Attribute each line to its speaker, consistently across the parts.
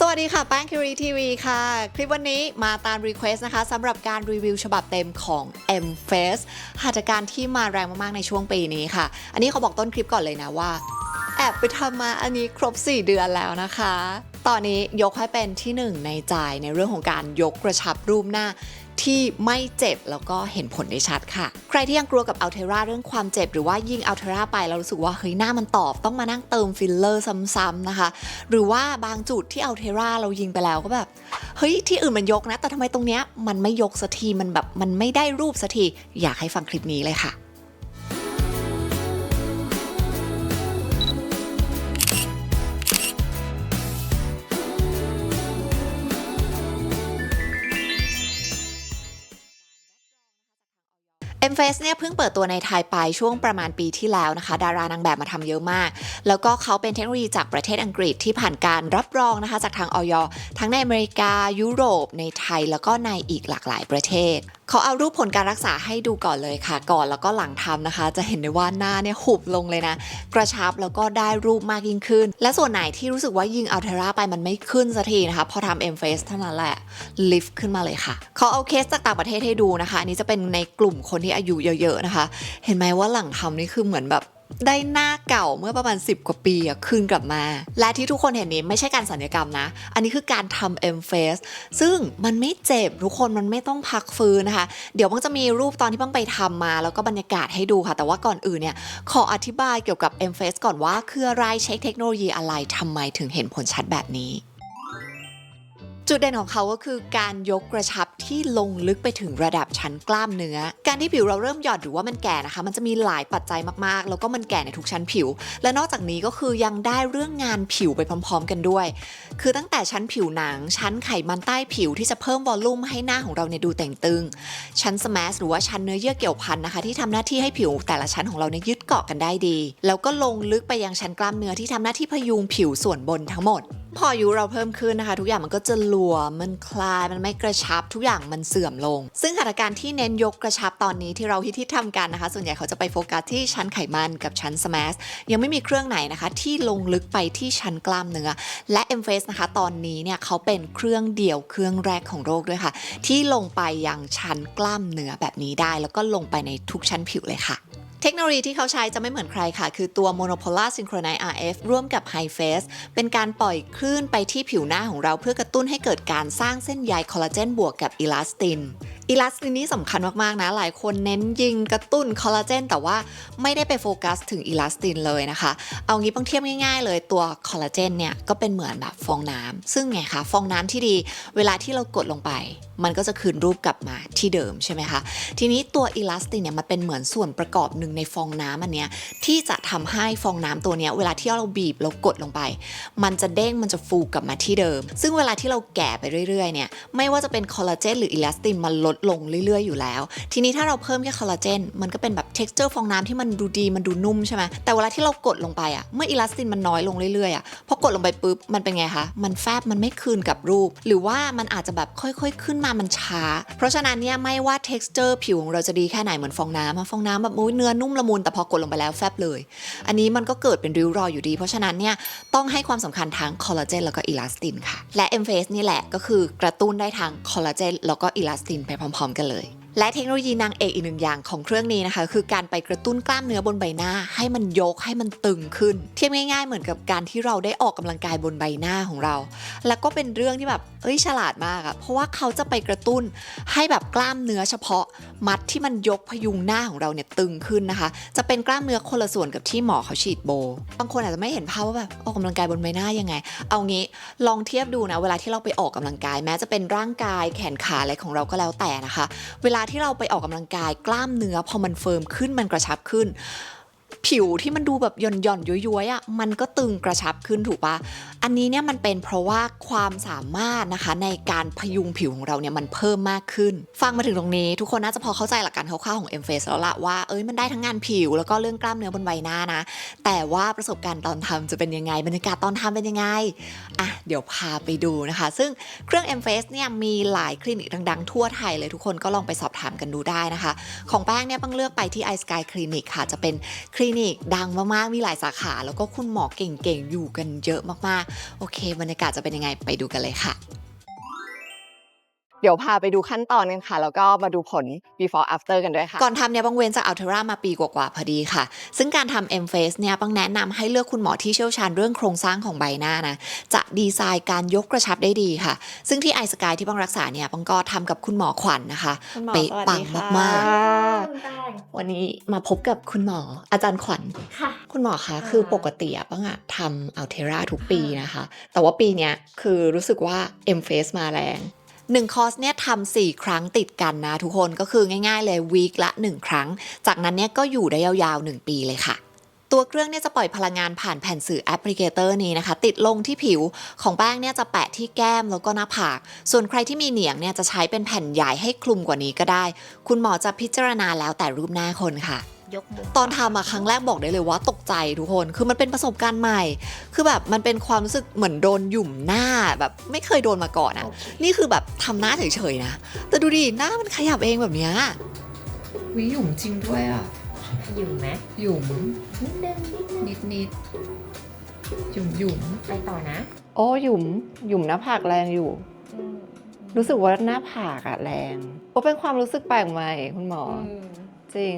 Speaker 1: สวัสดีค่ะ แป้งคิรีทีวีค่ะ คลิปวันนี้มาตามรีเควสตนะคะสำหรับการรีวิวฉบับเต็มของ M Face หัตถการที่มาแรงมาก ๆ ในช่วงปีนี้ค่ะ อันนี้เขาบอกต้นคลิปก่อนเลยนะว่า แอบไปทำมาอันนี้ครบ 4 เดือนแล้วนะคะ ตอนนี้ยกให้เป็นที่หนึ่งในใจในเรื่องของการยกกระชับรูปหน้า ที่ไม่เจ็บแล้วก็เห็นผลได้ชัดค่ะ ใครที่ยังกลัวกับอัลเทราเรื่องความเจ็บ หรือว่ายิงอัลเทราไปแล้วรู้สึกว่าเฮ้ยหน้ามันตอบต้องมานั่งเติมฟิลเลอร์ซ้ำๆนะคะ หรือว่าบางจุดที่อัลเทราเรายิงไปแล้วก็แบบเฮ้ยที่อื่นมันยกนะ แต่ทำไมตรงเนี้ยมันไม่ยกสักทีมันแบบมันไม่ได้รูปสักทีอยากให้ฟังคลิปนี้เลยค่ะ เอ็มเฟสเนี่ยเพิ่งเปิดตัวในไทยไปช่วงประมาณปีที่แล้วนะคะ ดารานางแบบมาทำเยอะมาก แล้วก็เขาเป็นเทคโนโลยีจากประเทศอังกฤษที่ผ่านการรับรองนะคะ จากทางออยทั้งในอเมริกายุโรป ในไทยแล้วก็ในอีกหลากหลายประเทศ เขาเอารูปผลการรักษาให้ดูก่อนเลยค่ะ ก่อนแล้วก็หลังทำนะคะ จะเห็นได้ว่าหน้าเนี่ยหุบลงเลยนะ กระชับแล้วก็ได้รูปมากยิ่งขึ้น และส่วนไหนที่รู้สึกว่ายิงอัลเทราไปมันไม่ขึ้นสักทีนะคะ พอทำเอ็มเฟสเท่านั้นแหละลิฟต์ขึ้นมาเลยค่ะเขาเอาเคสจากต่างประเทศให้ดูนะคะอันนี้จะเป็นในกลุ่มคนที่อายุเยอะๆนะคะ เห็นไหมว่าหลังทำนี่คือเหมือนแบบ ได้หน้าเก่าเมื่อประมาณ 10 กว่าปีอะคืนกลับมา และที่ทุกคนเห็นนี้ไม่ใช่การสัญญกรรมนะ อันนี้คือการทำ M face ซึ่งมันไม่เจ็บทุกคนมันไม่ต้องพักฟื้นนะคะ เดี๋ยวมันจะมีรูปตอนที่เพิ่งไปทำมา แล้วก็บรรยากาศให้ดูค่ะ แต่ว่าก่อนอื่นเนี่ยขออธิบายเกี่ยวกับ M face ก่อนว่าคืออะไรเช็คเทคโนโลยีอะไรทำไมถึงเห็นผลชัดแบบนี้ จุดเด่นของเขาก็คือการยกกระชับที่ลงลึกไปถึงระดับชั้นกล้ามเนื้อ การที่ผิวเราเริ่มหย่อนหรือว่ามันแก่นะคะ มันจะมีหลายปัจจัยมากๆ แล้วก็มันแก่ในทุกชั้นผิว และนอกจากนี้ก็คือยังได้เรื่องงานผิวไปพร้อม ๆ กันด้วย คือตั้งแต่ชั้นผิวหนัง ชั้นไขมันใต้ผิวที่จะเพิ่มวอลลุ่มให้หน้าของเราเนี่ยดูแต่งตึง ชั้นสมาสหรือว่าชั้นเนื้อเยื่อเกี่ยวพันนะคะ ที่ทำหน้าที่ให้ผิวแต่ละชั้นของเราเนี่ยยึดเกาะกันได้ดี แล้วก็ลงลึกไปยังชั้นกล้ามเนื้อที่ทำหน้าที่พยุงผิวส่วนบนทั้งหมด พออายุเราเพิ่มขึ้นนะคะ ทุกอย่างมันก็จะหลวมมันคลายมันไม่กระชับทุกอย่างมันเสื่อมลง ซึ่งหัตถการที่เน้นยกกระชับตอนนี้ที่เราฮิตที่ทำกันนะคะ ส่วนใหญ่เขาจะไปโฟกัสที่ชั้นไขมันกับชั้นสมาสยังไม่มีเครื่องไหนนะคะ ที่ลงลึกไปที่ชั้นกล้ามเนื้อและ m f a c e นะคะตอนนี้เนี่ยเขาเป็นเครื่องเดี่ยวเครื่องแรกของโลกด้วยค่ะ ที่ลงไปยังชั้นกล้ามเนื้อแบบนี้ได้ แล้วก็ลงไปในทุกชั้นผิวเลยค่ะ เทคโนโลยีที่เขาใช้จะไม่เหมือนใครค่ะ คือตัว Monopolar Synchronize RF ร่วมกับ High Face เป็นการปล่อยคลื่นไปที่ผิวหน้าของเราเพื่อกระตุ้นให้เกิดการสร้างเส้นใยคอลลาเจนบวกกับอิลาสติน อิลาสตินนี้สำคัญมากๆนะ หลายคนเน้นยิงกระตุ้นคอลลาเจนแต่ว่าไม่ได้ไปโฟกัสถึงอิลาสตินเลยนะคะ เอางี้ต้องเทียบง่ายๆ เลยตัวคอลลาเจนเนี่ยก็เป็นเหมือนแบบฟองน้ำซึ่งไงคะฟองน้ำที่ดี เวลาที่เรากดลงไป มันก็จะคืนรูปกลับมาที่เดิมใช่ไหมคะทีนี้ตัวอิลาสตินเนี่ยมันเป็นเหมือนส่วนประกอบหนึ่งในฟองน้ำอันเนี้ยที่จะทำให้ฟองน้ำตัวเนี้ยเวลาที่เราบีบเรากดลงไป มันจะเด้งมันจะฟูกลับมาที่เดิม ซึ่งเวลาที่เราแก่ไปเรื่อยๆเนี่ยไม่ว่าจะเป็นคอลลาเจนหรืออิลาสตินมันลดลงเรื่อยๆอยู่แล้ว ทีนี้ถ้าเราเพิ่มแค่คอลลาเจนมันก็เป็นแบบ t e x t อร์ฟองน้ำที่มันดูดีมันดูนุ่มใช่ไหมแต่เวลาที่เรากดลงไปอะเมื่ออิลาสตินมันน้อยลงเรื่อยๆอะพอกดลงไปปุ๊บมันเป็นไงคะมันแฟบมันไม่คืนกับรูป หรือว่ามันอาจจะแบบค่อยๆ ขึ้นมามันช้า เพราะฉะนั้นเนี่ยไม่ว่า t e x t อร์ผิวของเราจะดีแค่ไหนเหมือนฟองน้ำฟองน้ำแบบอุ๊ยเนื้อนุ่มละมุนแต่พอกดลงไปแล้วแฟบเลย อันนี้มันก็เกิดเป็นริ้วรอยอยู่ดี เพราะฉะนั้นเนี่ยต้องให้ความสำคัญทั้งคอลลาเจนแล้วก็อิลาสตินค่ะและ m f a c e นี่แหละก็คือกระตุ้นได้ทั้งคอลลาเจนแล้วก็อิลาสตินไปพร้อม ๆ กันเลย และเทคโนโลยีนางเอกอีกหนึ่งอย่างของเครื่องนี้นะคะ คือการไปกระตุ้นกล้ามเนื้อบนใบหน้า ให้มันยกให้มันตึงขึ้น เทียบง่าย ๆ เหมือนกับการที่เราได้ออกกำลังกายบนใบหน้าของเรา แล้วก็เป็นเรื่องที่แบบ เอ้ยฉลาดมากอะเพราะว่าเขาจะไปกระตุ้นให้แบบกล้ามเนื้อเฉพาะมัดที่มันยกพยุงหน้าของเราเนี่ยตึงขึ้นนะคะ จะเป็นกล้ามเนื้อคนละส่วนกับที่หมอเขาฉีดโบบางคนอาจจะไม่เห็นภาพว่าแบบออกกำลังกายบนใบหน้ายังไง เอางี้ลองเทียบดูนะเวลาที่เราไปออกกำลังกาย แม้จะเป็นร่างกายแขนขาอะไรของเราก็แล้วแต่นะคะ เวลาที่เราไปออกกำลังกายกล้ามเนื้อพอมันเฟิร์มขึ้นมันกระชับขึ้น ผิวที่มันดูแบบหย่อนหย่อนย้อยๆอะมันก็ตึงกระชับขึ้นถูกปะอันนี้เนี่ยมันเป็นเพราะว่าความสามารถนะคะในการพยุงผิวของเราเนี่ยมันเพิ่มมากขึ้น ฟังมาถึงตรงนี้ ทุกคนน่าจะพอเข้าใจหลักการคร่าวๆของ m f a c e แล้วละว่าเอ้ยมันได้ทั้งงานผิวแล้วก็เรื่องกล้ามเนื้อบนใบหน้านะ แต่ว่าประสบการณ์ตอนทำจะเป็นยังไงบรรยากาศตอนทำเป็นยังไงอะเดี๋ยวพาไปดูนะคะ ซึ่งเครื่อง m f a c e เนี่ยมีหลายคลินิกดังๆ ทั่วไทยเลยทุกคนก็ลองไปสอบถามกันดูได้นะคะ ของแป้งเนี่ยต้องเลือกไปที่ i Sky Clinic ค่ะจะเป็นคลินิกดังมากๆ มีหลายสาขา แล้วก็คุณหมอเก่งๆ อยู่กันเยอะมากๆ โอเค บรรยากาศจะเป็นยังไงไปดูกันเลยค่ะ
Speaker 2: เดี๋ยวพาไปดูขั้นตอนกันค่ะ แล้วก็มาดูผล before after กันด้วยค่ะ
Speaker 1: ก่อนทำเนี่ยบังเว้นจากอัลเทรามาปีกว่าๆพอดีค่ะ ซึ่งการทำ M Face เนี่ยบังแนะนำให้เลือกคุณหมอที่เชี่ยวชาญเรื่องโครงสร้างของใบหน้านะ จะดีไซน์การยกกระชับได้ดีค่ะ ซึ่งที่ไอสกายที่บังรักษาเนี่ยบังก็ทำกับคุณหมอขวัญนะคะ
Speaker 2: คุณหมอ
Speaker 1: เป๊ะ
Speaker 2: สวัส
Speaker 1: ปั
Speaker 2: ดี
Speaker 1: ง
Speaker 2: ค่ะ
Speaker 1: มาก
Speaker 3: คุณแป้ง
Speaker 1: ๆวันนี้มาพบกับคุณหมออาจารย์ขวัญ
Speaker 3: ค่ะ
Speaker 1: คุณหมอคะคือปกติอะปังอะทำอัลเทราทุกปีนะคะ แต่ว่าปีเนี้ยคือรู้สึกว่า M Face มาแรง หนึ่งคอร์สเนี่ยทำสี่ครั้งติดกันนะทุกคนก็คือง่ายๆเลยวีคละ 1 ครั้ง จากนั้นเนี่ยก็อยู่ได้ยาวๆ 1 ปีเลยค่ะตัวเครื่องเนี่ยจะปล่อยพลังงานผ่านแผ่นสื่อแอปพลิเคเตอร์นี้นะคะ ติดลงที่ผิวของแป้งเนี่ยจะแปะที่แก้มแล้วก็หน้าผาก ส่วนใครที่มีเหนียงเนี่ยจะใช้เป็นแผ่นใหญ่ให้คลุมกว่านี้ก็ได้ คุณหมอจะพิจารณาแล้วแต่รูปหน้าคนค่ะ
Speaker 3: ยกมือ
Speaker 1: ตอนทำอะครั้งแรกบอกได้เลยว่าตกใจทุกคน คือมันเป็นประสบการณ์ใหม่ คือแบบมันเป็นความรู้สึกเหมือนโดนหยุ่มหน้าแบบไม่เคยโดนมาก่อนอะ
Speaker 3: โอเค
Speaker 1: นี่คือแบบทำหน้าเฉยๆนะ แต่ดูดิหน้ามันขยับเองแบบเนี้ยวิหยุ่มจริงด้วยอะ
Speaker 3: อยู่ไหม
Speaker 1: หยุ่ม
Speaker 3: นิดนึงนิดนึง
Speaker 1: นิดๆหยุ่มหยุ่ม
Speaker 3: ไปต่อนะ
Speaker 2: โอ้หยุมหยุมหน้าผากแรงอยู่
Speaker 3: อืม
Speaker 2: รู้สึกว่าหน้าผากอะแรงโอ้เป็นความรู้สึกแปลกใหม่คุณหมออ
Speaker 3: อืม
Speaker 2: จริง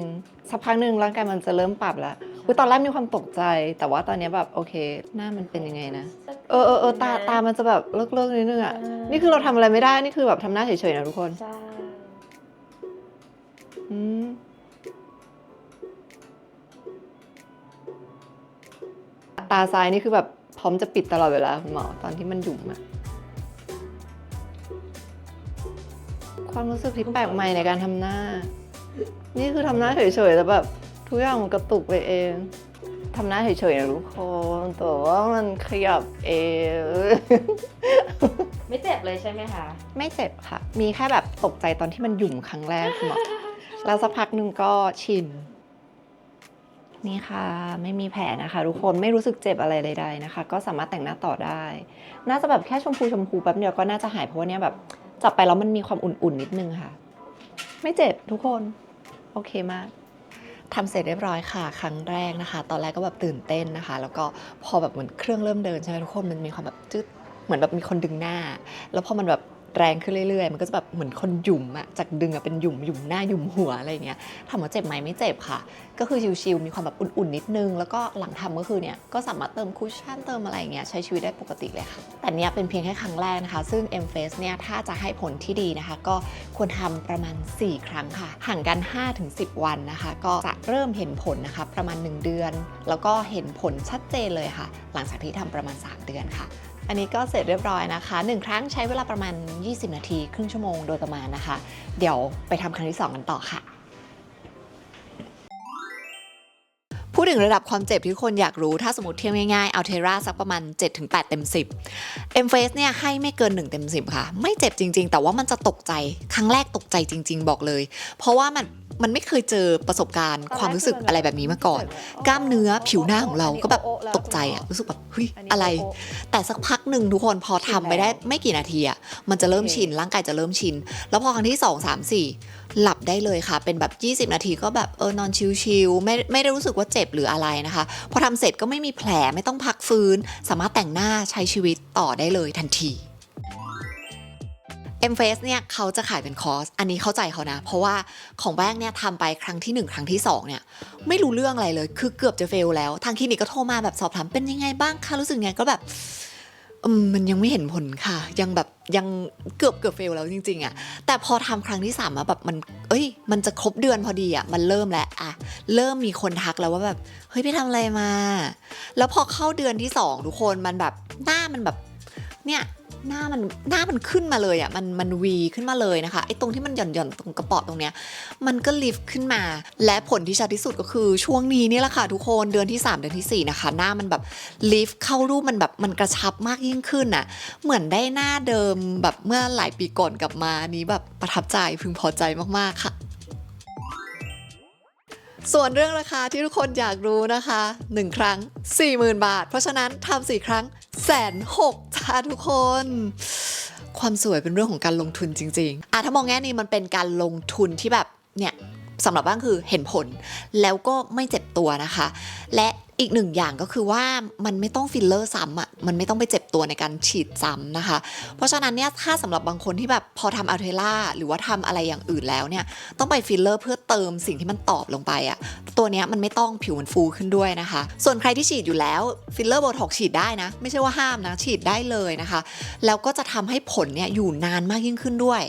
Speaker 2: สักพักหนึ่งร่างกายมันจะเริ่มปรับแล้วอุยตอนแรกมีความตกใจ แต่ว่าตอนเนี้ยแบบโอเค หน้ามันเป็นยังไงนะ เออเออเออตาตามันจะแบบเลิกเลิกๆนิดนึงอะนี่คือเราทำอะไรไม่ได้ นี่คือแบบทำหน้าเฉยๆนะทุกคน
Speaker 3: ใช่
Speaker 2: อืมตาซ้ายนี่คือแบบพร้อมจะปิดตลอดเวลาคุณหมอตอนที่มันหยุ่มอะความรู้สึกที่แปลกใหม่ในการทำหน้า นี่คือทำหน้าเฉยๆแล้วแบบทุกอย่างมันกระตุกไปเองทำหน้าเฉยๆนะทุกคนแต่ว่ามันขยับเอง
Speaker 3: ไม่เจ็บเลยใช่ไหมคะ
Speaker 2: ไม่เจ็บค่ะ มีแค่แบบตกใจตอนที่มันหยุ่มครั้งแรกคุณหมอแล้วสักพักหนึ่งก็ชิน นี่ค่ะ ไม่มีแผลนะคะทุกคนไม่รู้สึกเจ็บอะไรใดๆนะคะ ก็สามารถแต่งหน้าต่อได้ น่าจะแบบแค่ชมพูชมพูแป๊บเดียวก็น่าจะหายเพราะว่าเนี้ยแบบจับไปแล้วมันมีความอุ่นๆนิดนึงค่ะ ไม่เจ็บทุกคน โอเคมาก
Speaker 1: ทำเสร็จเรียบร้อยค่ะ ครั้งแรกนะคะ ตอนแรกก็แบบตื่นเต้นนะคะ แล้วก็พอแบบเหมือนเครื่องเริ่มเดินใช่ไหมทุกคนมันมีความแบบจึ๊ดเหมือนแบบมีคนดึงหน้า แล้วพอมันแบบ แรงขึ้นเรื่อยๆ มันก็จะแบบเหมือนคนหยุ่มอะจากดึงอะเป็นหยุ่มหยุ่มหน้าหยุ่มหัวอะไรเงี้ยถามว่าเจ็บไหมไม่เจ็บค่ะ ก็คือชิวๆมีความแบบอุ่นๆนิดนึง แล้วก็หลังทำก็คือเนี่ยก็สามารถเติมคุชชั่นเติมอะไรเงี้ยใช้ชีวิตได้ปกติเลยค่ะ แต่เนี้ยเป็นเพียงแค่ครั้งแรกนะคะ ซึ่ง M Face เนี่ยถ้าจะให้ผลที่ดีนะคะ ก็ควรทำประมาณ 4 ครั้งค่ะ ห่างกัน 5-10 วันนะคะ ก็จะเริ่มเห็นผลนะคะประมาณ 1 เดือน แล้วก็เห็นผลชัดเจนเลยค่ะ หลังจากที่ทำประมาณ 3 เดือนค่ะ อันนี้ก็เสร็จเรียบร้อยนะคะ 1 ครั้งใช้เวลาประมาณ 20 นาที ครึ่งชั่วโมงโดยประมาณนะคะ เดี๋ยวไปทำครั้งที่ 2 กันต่อค่ะ ถึงระดับความเจ็บที่คนอยากรู้ ถ้าสมมติเทียบง่ายๆเอาเทราสักประมาณ 7-8 เต็ม 10 M Face เนี่ยให้ไม่เกิน 1 เต็ม 10 ค่ะ ไม่เจ็บจริง ๆ แต่ว่ามันจะตกใจ ครั้งแรกตกใจจริง ๆ บอกเลย เพราะว่ามันมันไม่เคยเจอประสบการณ์ความรู้สึกอะไรแบบนี้มาก่อน กล้ามเนื้อผิวหน้าของเราก็แบบตกใจอะรู้สึกแบบเฮ้ยอะไร แต่สักพักหนึ่งทุกคนพอทำไปได้ไม่กี่นาทีอะมันจะเริ่มชินร่างกายจะเริ่มชิน แล้วพอครั้งที่ 2 3 4 หลับได้เลยค่ะ เป็นแบบ 20 นาทีก็แบบเออนอนชิลๆไม่ไม่ได้รู้สึกว่าเจ็บหรืออะไรนะคะ พอทำเสร็จก็ไม่มีแผลไม่ต้องพักฟื้น สามารถแต่งหน้าใช้ชีวิตต่อได้เลยทันที M Face เนี่ยเขาจะขายเป็นคอร์ส อันนี้เข้าใจเขานะ เพราะว่าของแบงเนี่ยทำไปครั้งที่ 1 ครั้งที่ 2 เนี่ยไม่รู้เรื่องอะไรเลย คือเกือบจะเฟลแล้ว ทางคลินิกก็โทรมาแบบสอบถามเป็นยังไงบ้างคะรู้สึกไงก็แบบ อืมมันยังไม่เห็นผลค่ะ ยังแบบยังเกือบเกือบเฟลแล้วจริงๆอะแต่พอทำครั้งที่3ามอะแบบมัน เอ้ย มันจะครบเดือนพอดีอะมันเริ่มแล้วอะเริ่มมีคนทักแล้วว่าแบบเฮ้ยไปทำอะไรมา แล้วพอเข้าเดือนที่สองทุกคนมันแบบหน้ามันแบบ เนี่ยหน้ามันหน้ามันขึ้นมาเลยอะ่ะมันมันวีขึ้นมาเลยนะคะไอ้ตรงที่มันหย่อนหย่อนตรงกระป๋อตรงเนี้ยมันก็ลิฟต์ขึ้นมา และผลที่ชัดที่สุดก็คือช่วงนี้นี่แหละค่ะทุกคนเดือนที่ 3 เดือนทีสี่4 นะคะ หน้ามันแบบลิฟต์เข้ารูปมันแบบมันกระชับมากยิ่งขึ้นน่ะเหมือนได้หน้าเดิมแบบเมื่อหลายปีก่อนกลับมานี้แบบประทับใจพึงพอใจมากๆค่ะส่วนเรื่องราคาที่ทุกคนอยากรู้นะคะ 1 ครั้ง 40,000 บาท เพราะฉะนั้นทำสี่ครั้ง แสนหกจ้าทุกคน ความสวยเป็นเรื่องของการลงทุนจริงๆอะถ้ามองแง่นี้มันเป็นการลงทุนที่แบบเนี่ยสำหรับบ้างคือเห็นผลแล้วก็ไม่เจ็บตัวนะคะ และ อีกหนึ่งอย่างก็คือว่ามันไม่ต้องฟิลเลอร์ซ้ำอะมันไม่ต้องไปเจ็บตัวในการฉีดซ้ำนะคะ เพราะฉะนั้นเนี่ยถ้าสำหรับบางคนที่แบบพอทำอัลเทล่าหรือว่าทำอะไรอย่างอื่นแล้วเนี่ยต้องไปฟิลเลอร์เพื่อเติมสิ่งที่มันตอบลงไปอะตัวเนี้ยมันไม่ต้องผิวมันฟูขึ้นด้วยนะคะ ส่วนใครที่ฉีดอยู่แล้วฟิลเลอร์โบท็อกฉีดได้นะ ไม่ใช่ว่าห้ามนะฉีดได้เลยนะคะ แล้วก็จะทำให้ผลเนี่ยอยู่นานมากยิ่งขึ้นด้วย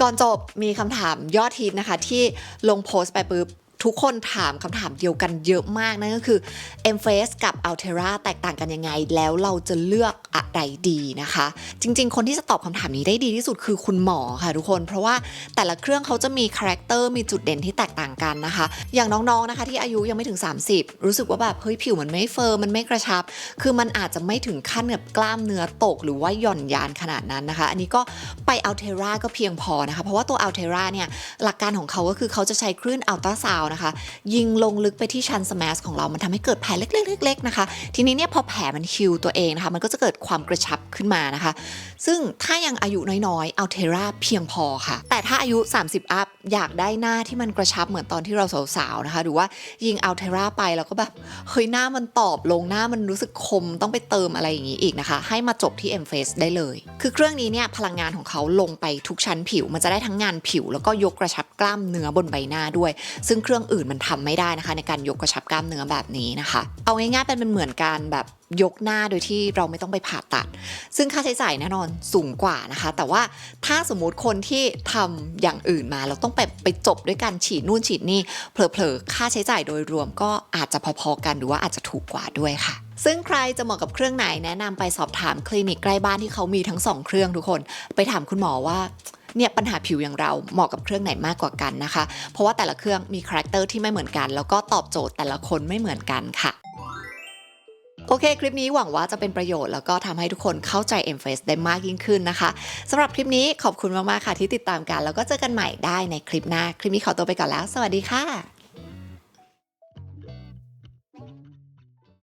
Speaker 1: ก่อนจบมีคำถามยอดฮิตนะคะที่ลงโพสต์ไปปุ๊บ ทุกคนถามคำถามเดียวกันเยอะมากนั่นก็คือ m f a c e กับ Altera แตกต่างกันยังไง แล้วเราจะเลือกอะไรดีนะคะ จริง ๆ คนที่จะตอบคำถามนี้ได้ดีที่สุดคือคุณหมอค่ะทุกคน เพราะว่าแต่ละเครื่องเขาจะมีคาแรคเตอร์มีจุดเด่นที่แตกต่างกันนะคะ อย่างน้องๆนะคะที่อายุยังไม่ถึง 30 รู้สึกว่าแบบเฮ้ยผิวมันไม่เฟิร์มมันไม่กระชับ คือมันอาจจะไม่ถึงขั้นแบบกล้ามเนื้อตก หรือว่าหย่อนยานขนาดนั้นนะคะ อันนี้ก็ไป Altera ก็เพียงพอนะคะ เพราะว่าตัว Altera เนี่ยหลักการของเขาก็คือเขาจะใช้คลื่นอัลตราซาวน์ะคะ ยิงลงลึกไปที่ชั้นสมาสของเรามันทำให้เกิดแผลเล็กๆๆนะคะ ทีนี้เนี่ยพอแผลมันฮิวตัวเองนะคะ มันก็จะเกิดความกระชับขึ้นมานะคะ ซึ่งถ้ายังอายุน้อยๆอัลเทราเพียงพอค่ะ แต่ถ้าอายุ 30 อัพ อยากได้หน้าที่มันกระชับเหมือนตอนที่เราสาวๆนะคะ หรือว่ายิงอัลเทราไปแล้วก็แบบ เฮ้ยหน้ามันตอบลงหน้ามันรู้สึกคมต้องไปเติมอะไรอย่างนี้อีกนะคะ ให้มาจบที่ M Face ได้เลย คือเครื่องนี้เนี่ยพลังงานของเขาลงไปทุกชั้นผิว มันจะได้ทั้งงานผิว แล้วก็ยกกระชับกล้ามเนื้อบนใบหน้าด้วย ซึ่งเครื่องอื่นมันทำไม่ได้นะคะ ในการยกกระชับกล้ามเนื้อแบบนี้นะคะ เอาง่ายๆเป็นเหมือนการแบบยกหน้าโดยที่เราไม่ต้องไปผ่าตัด ซึ่งค่าใช้จ่ายแน่นอนสูงกว่านะคะ แต่ว่าถ้าสมมุติคนที่ทำอย่างอื่นมาแล้วต้องไปไปจบด้วยการฉีดนู่นฉีดนี่เผลอๆค่าใช้จ่ายโดยรวมก็อาจจะพอๆกันหรือว่าอาจจะถูกกว่าด้วยค่ะ ซึ่งใครจะเหมาะกับเครื่องไหนแนะนำไปสอบถามคลินิกใกล้บ้านที่เขามีทั้งสองเครื่องทุกคน ไปถามคุณหมอว่า เนี่ยปัญหาผิวอย่างเราเหมาะกับเครื่องไหนมากกว่ากันนะคะ เพราะว่าแต่ละเครื่องมีคาแรคเตอร์ที่ไม่เหมือนกัน แล้วก็ตอบโจทย์แต่ละคนไม่เหมือนกันค่ะโอเค คลิปนี้หวังว่าจะเป็นประโยชน์แล้วก็ทำให้ทุกคนเข้าใจ m f a c e ได้มากยิ่งขึ้นนะคะสำหรับคลิปนี้ขอบคุณมาก ๆ ค่ะที่ติดตามกัน แล้วก็เจอกันใหม่ได้ในคลิปหน้า คลิปนี้ขอตัวไปก่อนแล้ว สวัสดีค่ะ